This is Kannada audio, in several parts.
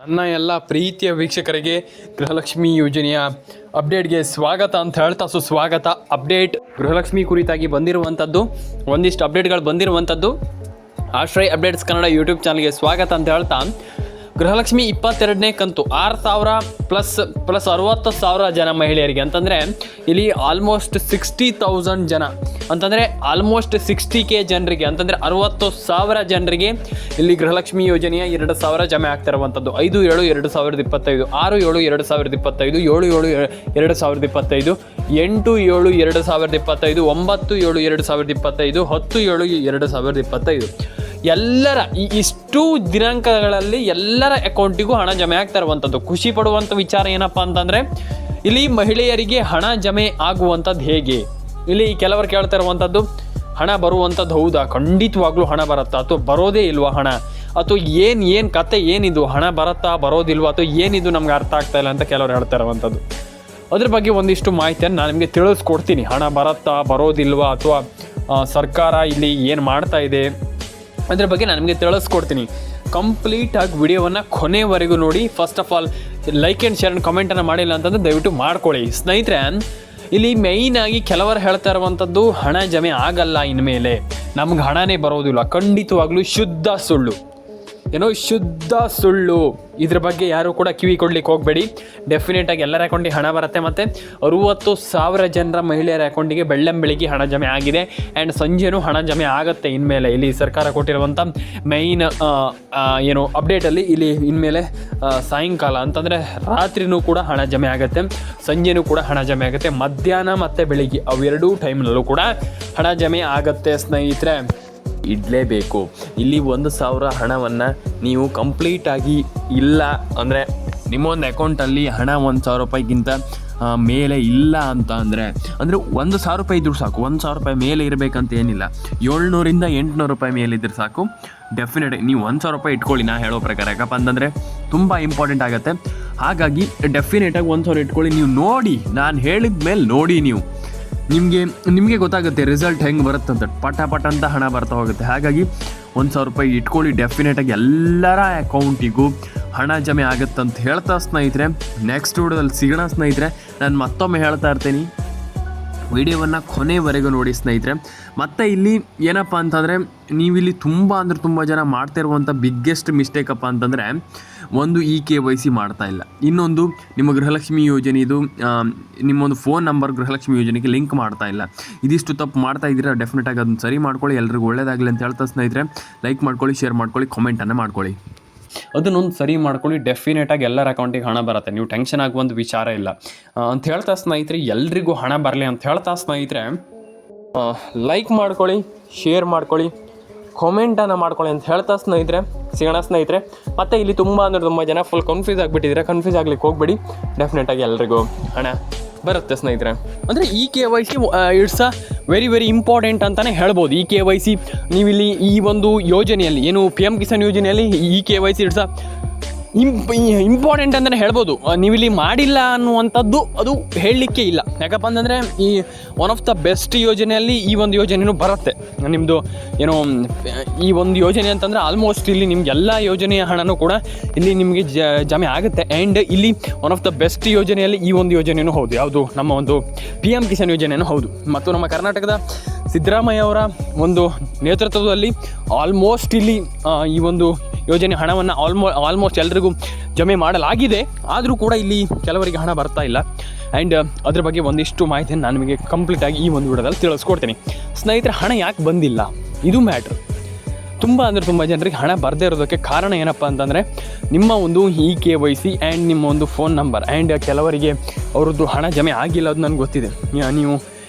ನನ್ನ ಎಲ್ಲ ಪ್ರೀತಿಯ ವೀಕ್ಷಕರಿಗೆ ಗೃಹಲಕ್ಷ್ಮಿ ಯೋಜನೆಯ ಅಪ್ಡೇಟ್ಗೆ ಸ್ವಾಗತ ಅಂತ ಹೇಳ್ತಾ ಸುಸ್ವಾಗತ ಅಪ್ಡೇಟ್ ಗೃಹಲಕ್ಷ್ಮಿ ಕುರಿತಾಗಿ ಬಂದಿರುವಂಥದ್ದು, ಒಂದಿಷ್ಟು ಅಪ್ಡೇಟ್ಗಳು ಬಂದಿರುವಂಥದ್ದು. ಆಶ್ರಯ್ ಅಪ್ಡೇಟ್ಸ್ ಕನ್ನಡ ಯೂಟ್ಯೂಬ್ ಚಾನಲ್ಗೆ ಸ್ವಾಗತ ಅಂತ ಹೇಳ್ತಾ ಗೃಹಲಕ್ಷ್ಮಿ ಇಪ್ಪತ್ತೆರಡನೇ ಕಂತು. ಆರು ಸಾವಿರ ಪ್ಲಸ್ ಪ್ಲಸ್ ಅರವತ್ತು ಸಾವಿರ ಜನ ಮಹಿಳೆಯರಿಗೆ. ಅಂತಂದರೆ, ಇಲ್ಲಿ ಆಲ್ಮೋಸ್ಟ್ ಸಿಕ್ಸ್ಟಿ ತೌಸಂಡ್ ಜನ. ಅಂತಂದರೆ ಆಲ್ಮೋಸ್ಟ್ ಸಿಕ್ಸ್ಟಿ ಕೆ ಜನರಿಗೆ. ಅಂತಂದರೆ, ಅರವತ್ತು ಸಾವಿರ ಜನರಿಗೆ ಇಲ್ಲಿ ಗೃಹಲಕ್ಷ್ಮಿ ಯೋಜನೆಯ ಎರಡು ಸಾವಿರ ಜಮೆ ಆಗ್ತಿರುವಂಥದ್ದು ಐದು, ಏಳು, ಎರಡು ಸಾವಿರದ ಇಪ್ಪತ್ತೈದು. ಆರು, ಏಳು, ಎರಡು ಸಾವಿರದ ಇಪ್ಪತ್ತೈದು. ಏಳು ಏಳು, ಎರಡು ಸಾವಿರದ ಇಪ್ಪತ್ತೈದು. ಎಂಟು, ಏಳು, ಎರಡು ಸಾವಿರದ ಇಪ್ಪತ್ತೈದು. ಒಂಬತ್ತು, ಏಳು, ಎರಡು ಸಾವಿರದ ಇಪ್ಪತ್ತೈದು. ಹತ್ತು, ಏಳು, ಎರಡು ಸಾವಿರದ ಇಪ್ಪತ್ತೈದು. ಎಲ್ಲರ ಈ ಇಷ್ಟು ದಿನಾಂಕಗಳಲ್ಲಿ ಎಲ್ಲರ ಅಕೌಂಟಿಗೂ ಹಣ ಜಮೆ ಆಗ್ತಾ ಇರುವಂಥದ್ದು. ಖುಷಿ ಪಡುವಂಥ ವಿಚಾರ ಏನಪ್ಪ ಅಂತಂದರೆ, ಇಲ್ಲಿ ಮಹಿಳೆಯರಿಗೆ ಹಣ ಜಮೆ ಆಗುವಂಥದ್ದು ಹೇಗೆ? ಇಲ್ಲಿ ಕೆಲವರು ಕೇಳ್ತಾ ಇರುವಂಥದ್ದು, ಹಣ ಬರುವಂಥದ್ದು ಹೌದಾ? ಖಂಡಿತವಾಗ್ಲೂ ಹಣ ಬರುತ್ತಾ? ಅಥವಾ ಬರೋದೇ ಇಲ್ವಾ ಹಣ? ಅಥವಾ ಏನು ಏನು ಕತೆ ಏನಿದು? ಹಣ ಬರುತ್ತಾ, ಬರೋದಿಲ್ವಾ? ಅಥವಾ ಏನಿದು ನಮ್ಗೆ ಅರ್ಥ ಆಗ್ತಾ ಇಲ್ಲ ಅಂತ ಕೆಲವರು ಹೇಳ್ತಾ ಇರುವಂಥದ್ದು. ಅದ್ರ ಬಗ್ಗೆ ಒಂದಿಷ್ಟು ಮಾಹಿತಿಯನ್ನು ನಾನು ನಿಮಗೆ ತಿಳಿಸ್ಕೊಡ್ತೀನಿ. ಹಣ ಬರುತ್ತಾ, ಬರೋದಿಲ್ವಾ? ಅಥವಾ ಸರ್ಕಾರ ಇಲ್ಲಿ ಏನು ಮಾಡ್ತಾ ಇದೆ? ಅದ್ರ ಬಗ್ಗೆ ನಾನು ನಿಮಗೆ ತಿಳಿಸ್ಕೊಡ್ತೀನಿ. ಕಂಪ್ಲೀಟಾಗಿ ವಿಡಿಯೋವನ್ನು ಕೊನೆವರೆಗೂ ನೋಡಿ. First of all like and share and ಕಮೆಂಟನ್ನು ಮಾಡಿಲ್ಲ ಅಂತಂದ್ರೆ ದಯವಿಟ್ಟು ಮಾಡ್ಕೊಳ್ಳಿ. ಸ್ನೇಹಿತರೆ, ಇಲ್ಲಿ ಮೇಯ್ನಾಗಿ ಕೆಲವರು ಹೇಳ್ತಾ ಇರುವಂಥದ್ದು ಹಣ ಜಮೆ ಆಗಲ್ಲ ಇನ್ಮೇಲೆ. ನಮ್ಗೆ ಹಣನೇ ಬರೋದಿಲ್ಲ. ಖಂಡಿತವಾಗ್ಲೂ ಶುದ್ಧ ಸುಳ್ಳು. ಏನೋ ಶುದ್ಧ ಸುಳ್ಳು. ಇದ್ರ ಬಗ್ಗೆ ಯಾರು ಕೂಡ ಕಿವಿ ಕೊಡ್ಲಿಕ್ಕೆ ಹೋಗಬೇಡಿ. ಡೆಫಿನೆಟ್ ಆಗಿ ಎಲ್ಲರ ಅಕೌಂಟಿಗೆ ಹಣ ಬರುತ್ತೆ ಮತ್ತು ಅರುವತ್ತು ಸಾವಿರ ಜನರ ಮಹಿಳೆಯರ ಅಕೌಂಟಿಗೆ ಬೆಳ್ಳಂಬೆಳಿಗ್ಗೆ ಹಣ ಜಮೆ ಆಗಿದೆ. ಆ್ಯಂಡ್ ಸಂಜೆನೂ ಹಣ ಜಮೆ ಆಗುತ್ತೆ ಇನ್ಮೇಲೆ. ಇಲ್ಲಿ ಸರ್ಕಾರ ಕೊಟ್ಟಿರುವಂಥ ಮೈನ್ ಏನು ಅಪ್ಡೇಟಲ್ಲಿ ಇಲ್ಲಿ ಇನ್ಮೇಲೆ ಸಾಯಂಕಾಲ ಅಂತಂದರೆ ರಾತ್ರಿನೂ ಕೂಡ ಹಣ ಜಮೆ ಆಗುತ್ತೆ. ಸಂಜೆನೂ ಕೂಡ ಹಣ ಜಮೆ ಆಗುತ್ತೆ. ಮಧ್ಯಾಹ್ನ ಮತ್ತು ಬೆಳಿಗ್ಗೆ ಅವೆರಡೂ ಟೈಮ್ನಲ್ಲೂ ಕೂಡ ಹಣ ಜಮೆ ಆಗುತ್ತೆ ಸ್ನೇಹಿತರೆ. ಇಡಲೇಬೇಕು. ಇಲ್ಲಿ ಒಂದು ಸಾವಿರ ಹಣವನ್ನು ನೀವು ಕಂಪ್ಲೀಟಾಗಿ ಇಲ್ಲ ಅಂದರೆ ನಿಮ್ಮೊಂದು ಅಕೌಂಟಲ್ಲಿ ಹಣ ಒಂದು ಸಾವಿರ ರೂಪಾಯಿಗಿಂತ ಮೇಲೆ ಇಲ್ಲ ಅಂತ ಅಂದರೆ ಅಂದರೆ ಒಂದು ಸಾವಿರ ರೂಪಾಯಿ ಇದ್ರೂ ಸಾಕು. ಒಂದು ಸಾವಿರ ರೂಪಾಯಿ ಮೇಲೆ ಇರಬೇಕಂತ ಏನಿಲ್ಲ. ಏಳ್ನೂರಿಂದ ಎಂಟುನೂರು ರೂಪಾಯಿ ಮೇಲೆ ಇದ್ರೆ ಸಾಕು. ಡೆಫಿನೆಟ್ ನೀವು ಒಂದು ಸಾವಿರ ರೂಪಾಯಿ ಇಟ್ಕೊಳ್ಳಿ ನಾ ಹೇಳೋ ಪ್ರಕಾರ. ಯಾಕಪ್ಪ ಅಂತಂದರೆ ತುಂಬ ಇಂಪಾರ್ಟೆಂಟ್ ಆಗುತ್ತೆ. ಹಾಗಾಗಿ ಡೆಫಿನೆಟಾಗಿ ಒಂದು ಸಾವಿರ ಇಟ್ಕೊಳ್ಳಿ. ನೀವು ನೋಡಿ, ನಾನು ಹೇಳಿದ ಮೇಲೆ ನೋಡಿ ನೀವು. ನಿಮಗೆ ನಿಮಗೆ ಗೊತ್ತಾಗುತ್ತೆ ರಿಸಲ್ಟ್ ಹೆಂಗೆ ಬರುತ್ತೆ ಅಂತ ಪಟ ಪಟ ಅಂತ ಹಣ ಬರ್ತಾ ಹೋಗುತ್ತೆ. ಹಾಗಾಗಿ ಒಂದು ಸಾವಿರ ರೂಪಾಯಿ ಇಟ್ಕೊಳ್ಳಿ. ಡೆಫಿನೆಟಾಗಿ ಎಲ್ಲರ ಅಕೌಂಟಿಗೂ ಹಣ ಜಮೆ ಆಗುತ್ತಂತ ಹೇಳ್ತಾ ಸ್ನೇಹಿತರೆ. ನೆಕ್ಸ್ಟ್ ವಿಡಿಯೋದಲ್ಲಿ ಸಿಗೋಣ ಸ್ನೇಹಿತರೆ. ನಾನು ಮತ್ತೊಮ್ಮೆ ಹೇಳ್ತಾ ಇರ್ತೀನಿ. ವಿಡಿಯೋವನ್ನು ಕೊನೆವರೆಗೂ ನೋಡಿ ಸ್ನೇಹಿತರೆ. ಮತ್ತು ಇಲ್ಲಿ ಏನಪ್ಪ ಅಂತಂದರೆ, ನೀವಿಲ್ಲಿ ತುಂಬ ಅಂದರೆ ತುಂಬ ಜನ ಮಾಡ್ತಾ ಇರುವಂಥ ಬಿಗ್ಗೆಸ್ಟ್ ಮಿಸ್ಟೇಕಪ್ಪ ಅಂತಂದರೆ, ಒಂದು ಇ ಕೆ ವೈ ಸಿ ಮಾಡ್ತಾ ಇಲ್ಲ. ಇನ್ನೊಂದು ನಿಮ್ಮ ಗೃಹಲಕ್ಷ್ಮಿ ಯೋಜನೆ ಇದು ನಿಮ್ಮ ನಿಮ್ಮೊಂದು ಫೋನ್ ನಂಬರ್ ಗೃಹಲಕ್ಷ್ಮಿ ಯೋಜನೆಗೆ ಲಿಂಕ್ ಮಾಡ್ತಾ ಇಲ್ಲ. ಇದಿಷ್ಟು ತಪ್ಪು ಮಾಡ್ತಾ ಇದ್ದೀರಾ ಡೆಫಿನೆಟಾಗಿ ಅದನ್ನು ಸರಿ ಮಾಡ್ಕೊಳ್ಳಿ, ಎಲ್ರಿಗೂ ಒಳ್ಳೇದಾಗಲಿ ಅಂತ ಹೇಳ್ತಾ ಸ್ನೇಹಿತರೆ. ಲೈಕ್ ಮಾಡ್ಕೊಳ್ಳಿ ಶೇರ್ ಮಾಡ್ಕೊಳ್ಳಿ ಕಾಮೆಂಟನ್ನು ಮಾಡ್ಕೊಳ್ಳಿ. ಅದನ್ನೊಂದು ಸರಿ ಮಾಡ್ಕೊಳ್ಳಿ ಡೆಫಿನೆಟಾಗಿ ಎಲ್ಲರ ಅಕೌಂಟಿಗೆ ಹಣ ಬರುತ್ತೆ. ನೀವು ಟೆನ್ಷನ್ ಆಗುವಂಥ ವಿಚಾರ ಇಲ್ಲ. ಅಂತ ಹೇಳ್ತಾ ಸ್ನೇಹಿತರೆ, ಎಲ್ರಿಗೂ ಹಣ ಬರಲಿ ಅಂತ ಹೇಳ್ತಾ ಸ್ನೇಹಿತರೆ ಲೈಕ್ ಮಾಡ್ಕೊಳ್ಳಿ ಶೇರ್ ಮಾಡ್ಕೊಳ್ಳಿ ಕಾಮೆಂಟನ್ನು ಮಾಡ್ಕೊಳ್ಳಿ ಅಂತ ಹೇಳ್ತಾ ಸ್ನೇಹಿತರೆ, ಸಿಗೋಣ ಸ್ನೇಹಿತರೆ. ಮತ್ತು ಇಲ್ಲಿ ತುಂಬ ಅಂದರೆ ತುಂಬ ಜನ ಫುಲ್ ಕನ್ಫ್ಯೂಸ್ ಆಗಿಬಿಟ್ಟಿದ್ರೆ ಕನ್ಫ್ಯೂಸ್ ಆಗಲಿಕ್ಕೆ ಹೋಗ್ಬೇಡಿ. ಡೆಫಿನೆಟಾಗಿ ಎಲ್ರಿಗೂ ಹಣ ಬರುತ್ತೆ ಸ್ನೇಹಿತರೆ. ಅಂದರೆ ಈ K Y C it's a very very important ಅಂತಲೇ ಹೇಳ್ಬೋದು ಈ ಕೆ ವೈ ಸಿ ನೀವಿಲ್ಲಿ ಈ ಒಂದು ಯೋಜನೆಯಲ್ಲಿ, ಏನು ಪಿ ಎಂ ಕಿಸಾನ್ ಯೋಜನೆಯಲ್ಲಿ ಈ K Y C it's imp important ಅಂತಲೇ ಹೇಳ್ಬೋದು. ನೀವಿಲ್ಲಿ ಮಾಡಿಲ್ಲ ಅನ್ನುವಂಥದ್ದು ಅದು ಹೇಳಲಿಕ್ಕೆ ಇಲ್ಲ. ಯಾಕಪ್ಪ ಅಂತಂದರೆ ಈ ಒನ್ ಆಫ್ ದ ಬೆಸ್ಟ್ ಯೋಜನೆಯಲ್ಲಿ ಈ ಒಂದು ಯೋಜನೆಯೂ ಬರುತ್ತೆ. ನಿಮ್ಮದು ಏನೋ, ಈ ಒಂದು ಯೋಜನೆ ಅಂತಂದರೆ ಆಲ್ಮೋಸ್ಟ್ ಇಲ್ಲಿ ನಿಮ್ಗೆ ಎಲ್ಲ ಯೋಜನೆಯ ಹಣನೂ ಕೂಡ ಇಲ್ಲಿ ನಿಮಗೆ ಜಮೆ ಆಗುತ್ತೆ. ಆ್ಯಂಡ್ ಇಲ್ಲಿ ಒನ್ ಆಫ್ ದ ಬೆಸ್ಟ್ ಯೋಜನೆಯಲ್ಲಿ ಈ ಒಂದು ಯೋಜನೆಯೂ ಹೌದು. ಯಾವುದು? ನಮ್ಮ ಒಂದು ಪಿ ಎಂ ಕಿಸಾನ್ ಯೋಜನೆಯೂ ಹೌದು. ಮತ್ತು ನಮ್ಮ ಕರ್ನಾಟಕದ ಸಿದ್ದರಾಮಯ್ಯ ಅವರ ಒಂದು ನೇತೃತ್ವದಲ್ಲಿ ಆಲ್ಮೋಸ್ಟ್ ಇಲ್ಲಿ ಈ ಒಂದು ಯೋಜನೆ ಹಣವನ್ನು ಆಲ್ಮೋ ಆಲ್ಮೋಸ್ಟ್ ಎಲ್ರಿಗೂ ಜಮೆ ಮಾಡಲಾಗಿದೆ. ಆದರೂ ಕೂಡ ಇಲ್ಲಿ ಕೆಲವರಿಗೆ ಹಣ ಬರ್ತಾ ಇಲ್ಲ. ಆ್ಯಂಡ್ ಅದ್ರ ಬಗ್ಗೆ ಒಂದಿಷ್ಟು ಮಾಹಿತಿಯನ್ನು ನಾನು ನಿಮಗೆ ಕಂಪ್ಲೀಟಾಗಿ ಈ ಒಂದು ವಿಡಿಯೋದಲ್ಲಿ ತಿಳಿಸ್ಕೊಡ್ತೀನಿ. ಸ್ನೇಹಿತರೆ, ಹಣ ಯಾಕೆ ಬಂದಿಲ್ಲ? ಇದು ಮ್ಯಾಟ್ರ್ ತುಂಬ ಅಂದರೆ ತುಂಬ ಜನರಿಗೆ ಹಣ ಬರದೇ ಇರೋದಕ್ಕೆ ಕಾರಣ ಏನಪ್ಪ ಅಂತಂದರೆ, ನಿಮ್ಮ ಒಂದು e K Y C and ನಿಮ್ಮ ಒಂದು ಫೋನ್ ನಂಬರ್ ಆ್ಯಂಡ್ ಕೆಲವರಿಗೆ ಅವರದ್ದು ಹಣ ಜಮೆ ಆಗಿಲ್ಲ ಅದು ನನಗೆ ಗೊತ್ತಿದೆ. ನೀವು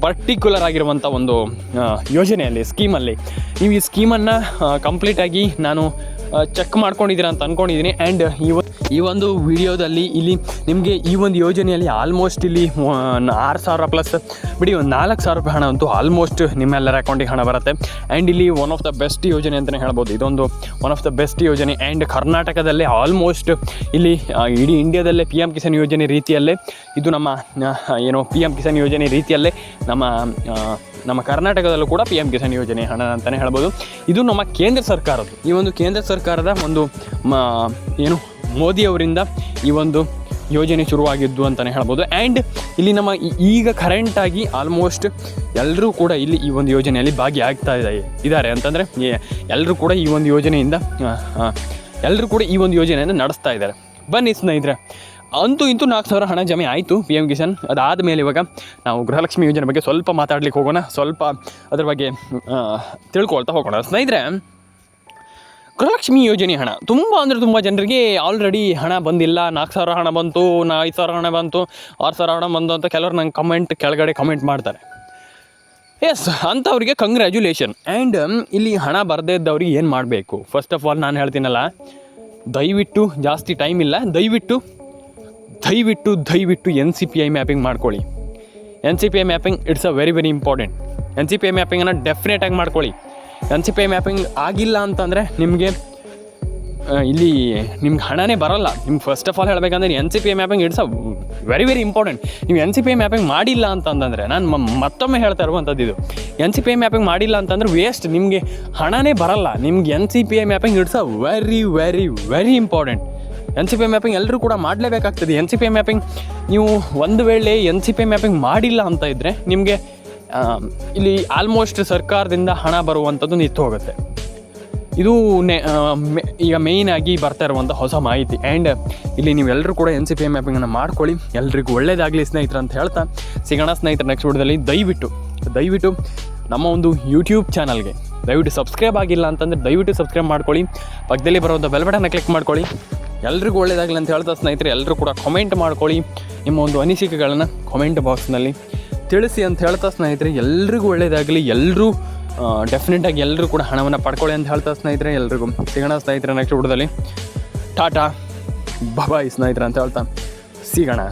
ಪರ್ಟಿಕ್ಯುಲರ್ ಆಗಿರುವಂಥ ಒಂದು ಯೋಜನೆಯಲ್ಲಿ ಸ್ಕೀಮಲ್ಲಿ ನೀವು ಈ ಸ್ಕೀಮನ್ನು ಕಂಪ್ಲೀಟಾಗಿ ನಾನು ಚೆಕ್ ಮಾಡ್ಕೊಂಡಿದ್ದೀರಾ ಅಂತ ಅಂದ್ಕೊಂಡಿದ್ದೀನಿ ಆ್ಯಂಡ್ ಈ ಈ ಒಂದು ವಿಡಿಯೋದಲ್ಲಿ ಇಲ್ಲಿ ನಿಮಗೆ ಈ ಒಂದು ಯೋಜನೆಯಲ್ಲಿ ಆಲ್ಮೋಸ್ಟ್ ಇಲ್ಲಿ ಆರು ಸಾವಿರ ಪ್ಲಸ್ ಬಿಡಿ ಒಂದು ನಾಲ್ಕು ಸಾವಿರ ರೂಪಾಯಿ ಹಣ ಅಂತೂ ಆಲ್ಮೋಸ್ಟ್ ನಿಮ್ಮೆಲ್ಲರ ಅಕೌಂಟಿಗೆ ಹಣ ಬರುತ್ತೆ. ಆ್ಯಂಡ್ ಇಲ್ಲಿ ಒನ್ ಆಫ್ ದ ಬೆಸ್ಟ್ ಯೋಜನೆ ಅಂತಲೇ ಹೇಳ್ಬೋದು. ಇದೊಂದು ಒನ್ ಆಫ್ ದ ಬೆಸ್ಟ್ ಯೋಜನೆ. ಆ್ಯಂಡ್ ಕರ್ನಾಟಕದಲ್ಲೇ ಆಲ್ಮೋಸ್ಟ್ ಇಲ್ಲಿ ಇಡೀ ಇಂಡಿಯಾದಲ್ಲೇ ಪಿ ಎಂ ಕಿಸಾನ್ ಯೋಜನೆ ರೀತಿಯಲ್ಲೇ, ಇದು ನಮ್ಮ ಏನು ಪಿ ಎಂ ಕಿಸಾನ್ ಯೋಜನೆ ರೀತಿಯಲ್ಲೇ ನಮ್ಮ ನಮ್ಮ ಕರ್ನಾಟಕದಲ್ಲೂ ಕೂಡ ಪಿ ಎಂ ಕಿಸಾನ್ ಯೋಜನೆ ಹಣ ಅಂತಲೇ ಹೇಳ್ಬೋದು. ಇದು ನಮ್ಮ ಕೇಂದ್ರ ಸರ್ಕಾರದ್ದು. ಈ ಒಂದು ಕೇಂದ್ರ ಸರ್ಕಾರದ ಒಂದು ಏನು ಮೋದಿ ಅವರಿಂದ ಈ ಒಂದು ಯೋಜನೆ ಶುರುವಾಗಿದ್ದು ಅಂತಲೇ ಹೇಳ್ಬೋದು. ಆ್ಯಂಡ್ ಇಲ್ಲಿ ನಮ್ಮ ಈಗ ಕರೆಂಟಾಗಿ ಆಲ್ಮೋಸ್ಟ್ ಎಲ್ಲರೂ ಕೂಡ ಇಲ್ಲಿ ಈ ಒಂದು ಯೋಜನೆಯಲ್ಲಿ ಭಾಗಿಯಾಗ್ತಾ ಇದೆ, ಇದ್ದಾರೆ. ಅಂತಂದರೆ ಎಲ್ಲರೂ ಕೂಡ ಈ ಒಂದು ಯೋಜನೆಯಿಂದ ಎಲ್ಲರೂ ಕೂಡ ಈ ಒಂದು ಯೋಜನೆಯನ್ನು ನಡೆಸ್ತಾ ಇದ್ದಾರೆ. ಬನ್ನಿ ಸ್ನೇಹಿತರೆ ಅಂತೂ ಇಂತೂ ನಾಲ್ಕು ಸಾವಿರ ಹಣ ಜಮೆ ಆಯಿತು ಪಿ ಎಂ ಕಿಸಾನ್ ಅದಾದಮೇಲೆ ಇವಾಗ ನಾವು ಗೃಹಲಕ್ಷ್ಮಿ ಯೋಜನೆ ಬಗ್ಗೆ ಸ್ವಲ್ಪ ಮಾತಾಡ್ಲಿಕ್ಕೆ ಹೋಗೋಣ. ಸ್ವಲ್ಪ ಅದ್ರ ಬಗ್ಗೆ ತಿಳ್ಕೊಳ್ತಾ ಹೋಗೋಣ. ಸ್ನೇಹಿತರೆ, ಗೃಹಲಕ್ಷ್ಮಿ ಯೋಜನೆ ಹಣ. ತುಂಬ ಅಂದರೆ ತುಂಬ ಜನರಿಗೆ ಆಲ್ರೆಡಿ ಹಣ ಬಂದಿಲ್ಲ. ನಾಲ್ಕು ಸಾವಿರ ಹಣ ಬಂತು, ನಾ ಐದು ಸಾವಿರ ಹಣ ಬಂತು, ಆರು ಸಾವಿರ ಹಣ ಬಂತು ಅಂತ ಕೆಲವರು ನಂಗೆ ಕಮೆಂಟ್ ಕೆಳಗಡೆ ಕಮೆಂಟ್ ಮಾಡ್ತಾರೆ. ಎಸ್ ಅಂಥವ್ರಿಗೆ ಕಂಗ್ರ್ಯಾಚುಲೇಷನ್ ಆ್ಯಂಡ್ ಇಲ್ಲಿ ಹಣ ಬರದೇ ಇದ್ದವ್ರಿಗೆ ಏನು ಮಾಡಬೇಕು? ಫಸ್ಟ್ ಆಫ್ ಆಲ್ ನಾನು ಹೇಳ್ತೀನಲ್ಲ, ದಯವಿಟ್ಟು ಜಾಸ್ತಿ ಟೈಮ್ ಇಲ್ಲ. ದಯವಿಟ್ಟು ದಯವಿಟ್ಟು ದಯವಿಟ್ಟು N C P I mapping ಮಾಡ್ಕೊಳ್ಳಿ. N C P I mapping it's a very very important N C P I ಮ್ಯಾಪಿಂಗನ್ನು ಡೆಫಿನೆಟಾಗಿ ಮಾಡ್ಕೊಳ್ಳಿ. N C P I mapping ಆಗಿಲ್ಲ ಅಂತಂದರೆ ನಿಮಗೆ ಇಲ್ಲಿ ನಿಮ್ಗೆ ಹಣನೇ ಬರಲ್ಲ. ನಿಮ್ಗೆ ಫಸ್ಟ್ ಆಫ್ ಆಲ್ ಹೇಳಬೇಕಂದ್ರೆ N C P I mapping it's a very very important ನೀವು N C P I mapping ಮಾಡಿಲ್ಲ ಅಂತಂದರೆ, ನಾನು ಮತ್ತೊಮ್ಮೆ ಹೇಳ್ತಾ ಇರುವಂಥದ್ದು ಇದು. N C P I mapping ಮಾಡಿಲ್ಲ ಅಂತಂದ್ರೆ ವೇಸ್ಟ್ ನಿಮಗೆ ಹಣನೇ ಬರಲ್ಲ. ನಿಮ್ಗೆ N C P I mapping it's a very very very important N C P mapping ಎಲ್ಲರೂ ಕೂಡ ಮಾಡಲೇಬೇಕಾಗ್ತದೆ. ಎನ್ ಸಿ ಪಿ ಮ್ಯಾಪಿಂಗ್ ನೀವು ಒಂದು ವೇಳೆ ಎನ್ ಸಿ ಪಿ ಮ್ಯಾಪಿಂಗ್ ಮಾಡಿಲ್ಲ ಅಂತ ಇದ್ದರೆ ನಿಮಗೆ ಇಲ್ಲಿ ಆಲ್ಮೋಸ್ಟ್ ಸರ್ಕಾರದಿಂದ ಹಣ ಬರುವಂಥದ್ದು ನಿಂತು ಹೋಗುತ್ತೆ. ಇದು ನೆ ಈಗ ಆಗಿ ಬರ್ತಾ ಇರುವಂಥ ಹೊಸ ಮಾಹಿತಿ. ಆ್ಯಂಡ್ ಇಲ್ಲಿ ನೀವೆಲ್ಲರೂ ಕೂಡ ಎನ್ ಸಿ ಪಿ ಮ್ಯಾಪಿಂಗನ್ನು ಮಾಡ್ಕೊಳ್ಳಿ. ಎಲ್ರಿಗೂ ಒಳ್ಳೇದಾಗಲಿ ಸ್ನೇಹಿತರು ಅಂತ ಹೇಳ್ತಾ ಸಿಗೋಣ ಸ್ನೇಹಿತರೆ ನೆಕ್ಸ್ಟ್ ವಿಡಿಯೋದಲ್ಲಿ ದಯವಿಟ್ಟು ದಯವಿಟ್ಟು ನಮ್ಮ ಒಂದು ಯೂಟ್ಯೂಬ್ ಚಾನಲ್ಗೆ ದಯವಿಟ್ಟು ಸಬ್ಸ್ಕ್ರೈಬ್ ಆಗಿಲ್ಲ ಅಂತಂದರೆ ದಯವಿಟ್ಟು ಸಬ್ಸ್ಕ್ರೈಬ್ ಮಾಡ್ಕೊಳ್ಳಿ. ಪಕ್ಕದಲ್ಲಿ ಬರುವಂಥ ಬೆಲ್ ಬಟನ್ನ ಕ್ಲಿಕ್ ಮಾಡ್ಕೊಳ್ಳಿ. ಎಲ್ರಿಗೂ ಒಳ್ಳೇದಾಗಲಿ ಅಂತ ಹೇಳ್ತಾ ಸ್ನೇಹಿತರೆ ಎಲ್ಲರೂ ಕೂಡ ಕಮೆಂಟ್ ಮಾಡ್ಕೊಳ್ಳಿ. ನಿಮ್ಮ ಒಂದು ಅನಿಸಿಕೆಗಳನ್ನು ಕಮೆಂಟ್ ಬಾಕ್ಸ್ನಲ್ಲಿ ತಿಳಿಸಿ ಅಂತ ಹೇಳ್ತಾ ಸ್ನೇಹಿತರೆ, ಎಲ್ರಿಗೂ ಒಳ್ಳೇದಾಗಲಿ. ಎಲ್ಲರೂ ಡೆಫಿನೆಟಾಗಿ ಎಲ್ಲರೂ ಕೂಡ ಹಣವನ್ನು ಪಡ್ಕೊಳ್ಳಿ ಅಂತ ಹೇಳ್ತಾ ಸ್ನೇಹಿತರೆ, ಎಲ್ರಿಗೂ. ಸಿಗೋಣ ಸ್ನೇಹಿತರೆ ನೆಕ್ಸ್ಟ್ ವಿಡಿಯೋದಲ್ಲಿ ಟಾಟಾ ಬಬಾಯ್ ಸ್ನೇಹಿತರೆ ಅಂತ ಹೇಳ್ತಾ ಸಿಗೋಣ.